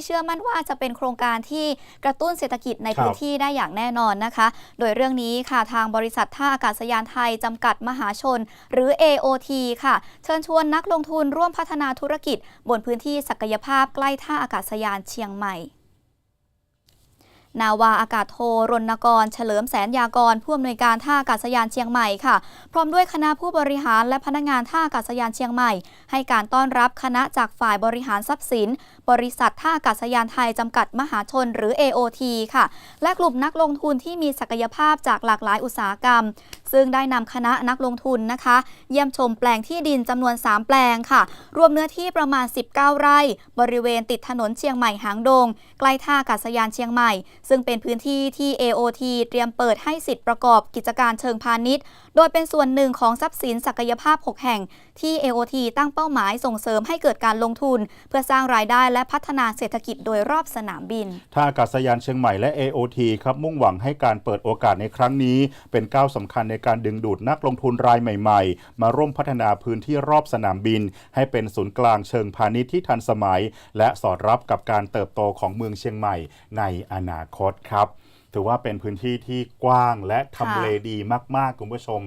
ที่เชื่อมั่นว่าจะเป็นโครงการที่กระตุ้นเศรษฐกิจในครับพื้นที่ได้อย่างแน่นอนนะคะ โดยเรื่องนี้ค่ะทางบริษัทท่าอากาศยานไทยจำกัดมหาชน หรือ AOT ค่ะ เชิญชวนนักลงทุนร่วมพัฒนาธุรกิจ บนพื้นที่ศักยภาพใกล้ท่าอากาศยานเชียงใหม่ นาวาอากาศโทรณกร เฉลิมแสนยากร ผู้อำนวยการท่าอากาศยานเชียงใหม่ค่ะ พร้อมด้วยคณะผู้บริหารและพนักงานท่าอากาศยานเชียงใหม่ ให้การต้อนรับคณะจากฝ่ายบริหารทรัพย์สิน บริษัทท่าอากาศยานไทยจำกัดมหาชนหรือ AOT ค่ะ และกลุ่มนักลงทุนที่มีศักยภาพจากหลากหลายอุตสาหกรรม ซึ่งได้นำคณะนักลงทุนนะคะ เยี่ยมชมแปลงที่ดินจำนวน 3 แปลงค่ะ รวมเนื้อที่ประมาณ 19 ไร่ บริเวณติดถนนเชียงใหม่หางดง ใกล้ท่าอากาศยานเชียงใหม่ ซึ่งเป็นพื้นที่ที่ AOT เตรียมเปิดให้สิทธิ์ประกอบกิจการเชิงพาณิชย์ โดยเป็นส่วนหนึ่งของทรัพย์สินศักยภาพ 6 แห่ง ที่ AOT ตั้งเป้าหมายส่งเสริมให้เกิดการลงทุน เพื่อสร้างรายได้และพัฒนาเศรษฐกิจโดยรอบสนามบิน ท่าอากาศยานเชียงใหม่และ AOT ครับมุ่งหวังให้การเปิดโอกาสในครั้งนี้ เป็นก้าวสำคัญในการดึงดูดนักลงทุนรายใหม่ ๆ มาร่วมพัฒนาพื้นที่รอบสนามบิน ให้เป็นศูนย์กลางเชิงพาณิชย์ที่ทันสมัย และสอดรับกับการเติบโตของเมืองเชียงใหม่ในอนาคตครับ ถือว่าเป็นพื้นที่ที่กว้างและทำเลดีมาก ๆ คุณผู้ชม